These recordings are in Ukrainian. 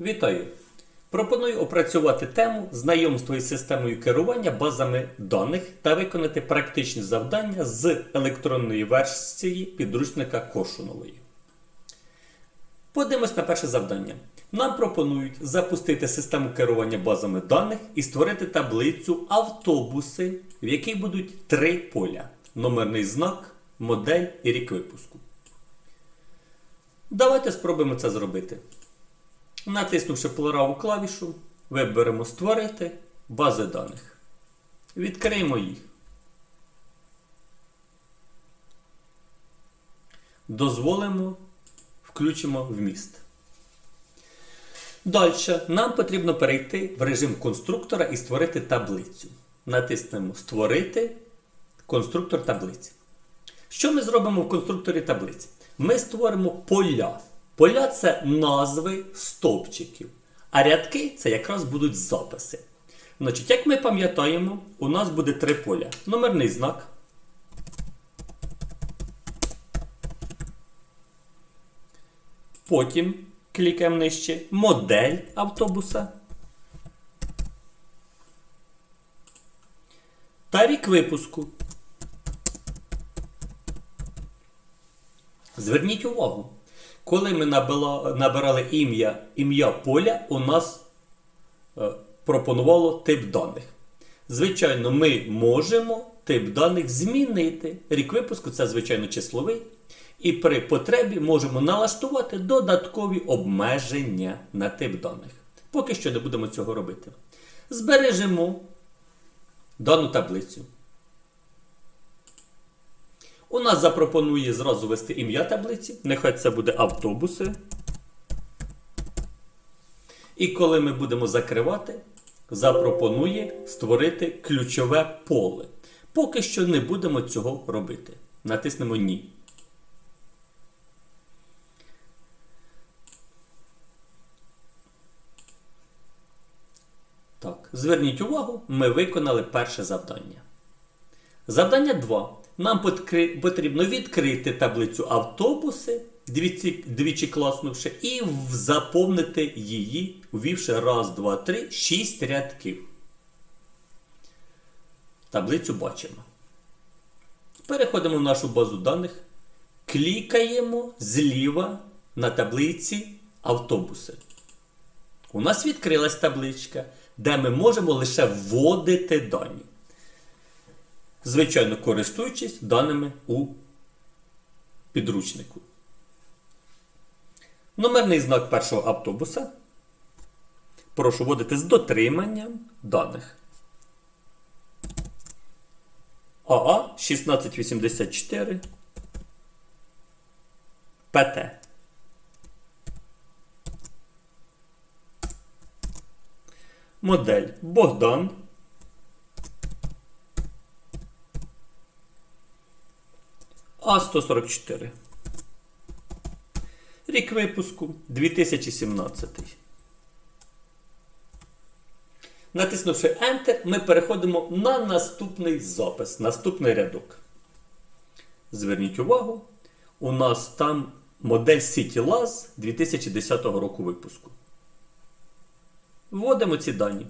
Вітаю! Пропоную опрацювати тему знайомство із системою керування базами даних та виконати практичні завдання з електронної версії підручника Кошунової. Подивимось на перше завдання. Нам пропонують запустити систему керування базами даних і створити таблицю автобуси, в якій будуть три поля: номерний знак, модель і рік випуску. Давайте спробуємо це зробити. Натиснувши праву клавішу, виберемо Створити бази даних. Відкриємо їх. Дозволимо, включимо вміст. Далі нам потрібно перейти в режим конструктора і створити таблицю. Натиснемо Створити конструктор таблиці. Що ми зробимо в конструкторі таблиці? Ми створимо поля. Поля це назви стовпчиків. А рядки це якраз будуть записи. Значить, як ми пам'ятаємо, у нас буде три поля. Номерний знак. Потім клікаємо нижче модель автобуса. Та рік випуску. Зверніть увагу, коли ми набирали ім'я ім'я поля, у нас е, пропонувало тип даних. Звичайно, ми можемо тип даних змінити. Рік випуску це, звичайно, числовий. І при потребі можемо налаштувати додаткові обмеження на тип даних. Поки що не будемо цього робити. Збережемо дану таблицю. У нас запропонує зразу ввести ім'я таблиці. Нехай це буде автобуси. І коли ми будемо закривати, запропонує створити ключове поле. Поки що не будемо цього робити. Натиснемо Ні. Так, зверніть увагу, ми виконали перше завдання. Завдання 2. Нам потрібно відкрити таблицю автобуси, двічі, двічі класнувши, і заповнити її, ввівши раз, два, три, шість рядків. Таблицю бачимо. Переходимо в нашу базу даних. Клікаємо зліва на таблиці автобуси. У нас відкрилась табличка, де ми можемо лише вводити дані. Звичайно, користуючись даними у підручнику. Номерний знак першого автобуса. Прошу вводити з дотриманням даних. АА 1684 ПТ. Модель Богдан. А144. Рік випуску 2017. Натиснувши Enter, ми переходимо на наступний запис, наступний рядок. Зверніть увагу, у нас там модель CityLaz 2010 року випуску. Вводимо ці дані.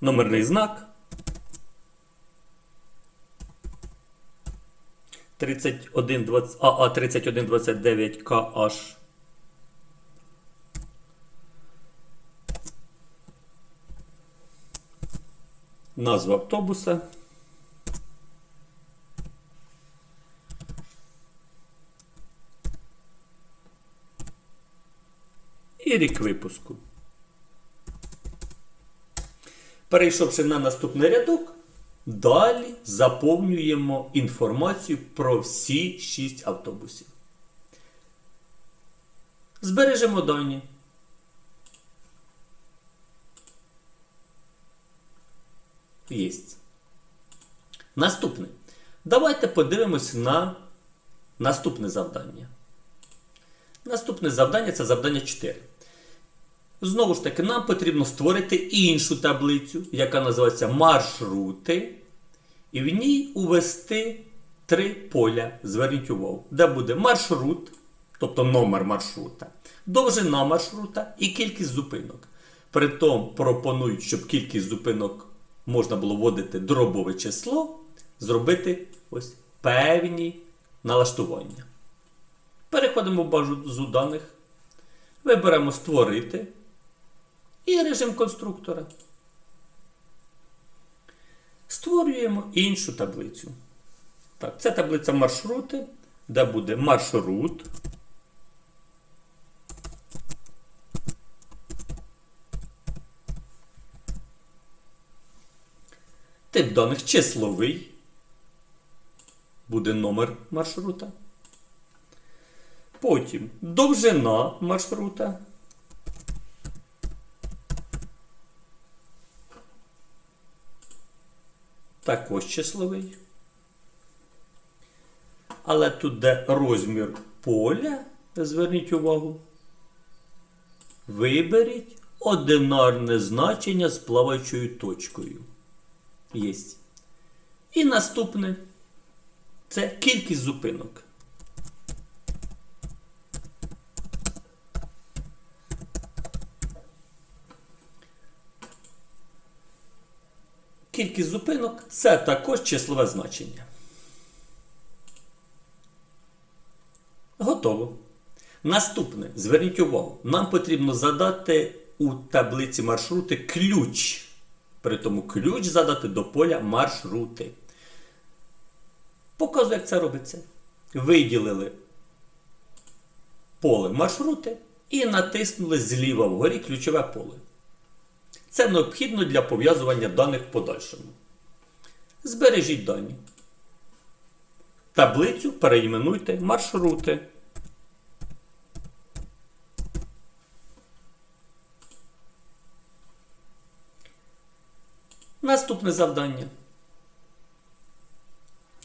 Номерний знак. 3120 АА 3129 KH. Назва автобуса. І рік випуску. Перейшовши на наступний рядок, далі заповнюємо інформацію про всі 6 автобусів. Збережемо дані. Єсть. Наступне. Давайте подивимось на наступне завдання. Наступне завдання це завдання 4. Знову ж таки, нам потрібно створити іншу таблицю, яка називається маршрути, і в ній увести три поля. Зверніть увагу, де буде маршрут, тобто номер маршрута, довжина маршрута і кількість зупинок. Притом пропонують, щоб кількість зупинок можна було вводити дробове число, зробити ось певні налаштування. Переходимо в базу даних, виберемо Створити і режим конструктора. Створюємо іншу таблицю. Так, це таблиця маршрути, де буде маршрут. Тип даних числовий. Буде номер маршрута. Потім довжина маршрута. Також числовий. Але тут де розмір поля, зверніть увагу. Виберіть одинарне значення з плаваючою точкою. Єсть. І наступне це кількість зупинок. Кількість зупинок це також числове значення. Готово. Наступне, зверніть увагу, нам потрібно задати у таблиці маршрути ключ. При тому ключ задати до поля маршрути. Показую, як це робиться. Виділили поле маршрути і натиснули зліва вгорі ключове поле. Це необхідно для пов'язування даних в подальшому. Збережіть дані. Таблицю переіменуйте маршрути. Наступне завдання.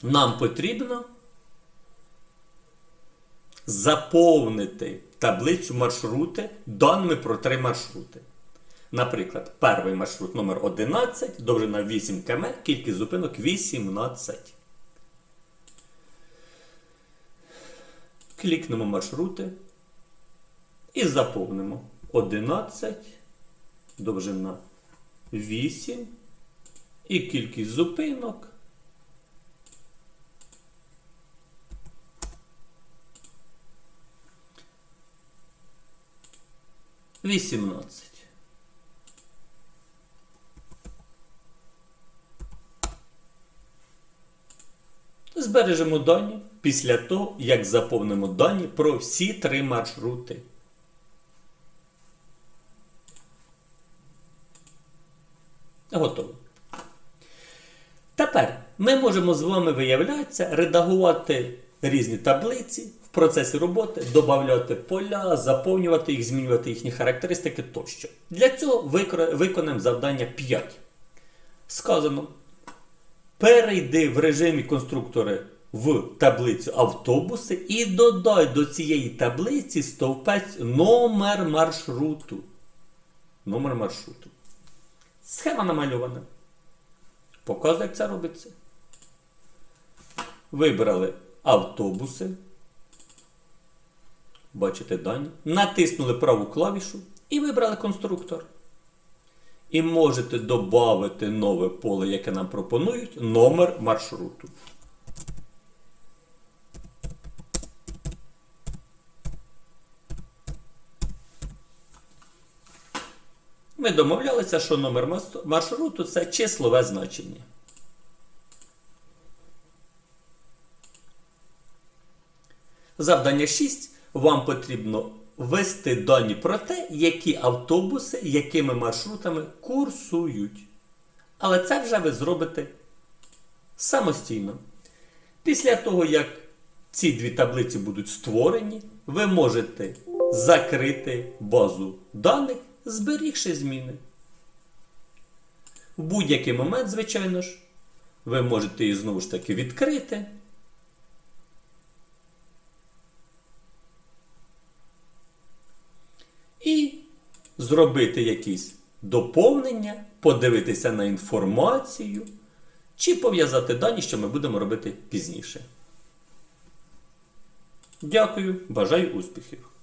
Нам потрібно заповнити таблицю маршрути даними про три маршрути. Наприклад, перший маршрут номер 11, довжина 8 км, кількість зупинок 18. Клікнемо маршрути і заповнимо 11, довжина 8 і кількість зупинок. Вісімнадцять. Збережемо дані після того, як заповнимо дані про всі три маршрути. Готово. Тепер ми можемо з вами виявляється, редагувати різні таблиці в процесі роботи, додати поля, заповнювати їх, змінювати їхні характеристики тощо. Для цього виконаємо завдання 5. Сказано. Перейди в режимі конструктори в таблицю автобуси і додай до цієї таблиці стовпець номер маршруту. Номер маршруту. Схема намальована. Показую, як це робиться. Вибрали автобуси. Бачите дані. Натиснули праву клавішу і вибрали конструктор. І можете додати нове поле, яке нам пропонують, номер маршруту. Ми домовлялися, що номер маршруту це числове значення. Завдання 6. Вам потрібно ввести дані про те, які автобуси, якими маршрутами курсують. Але це вже ви зробите самостійно. Після того, як ці дві таблиці будуть створені, ви можете закрити базу даних, зберігши зміни. В будь-який момент, звичайно ж, ви можете її знову ж таки відкрити. І зробити якісь доповнення, подивитися на інформацію, чи пов'язати дані, що ми будемо робити пізніше. Дякую, бажаю успіхів!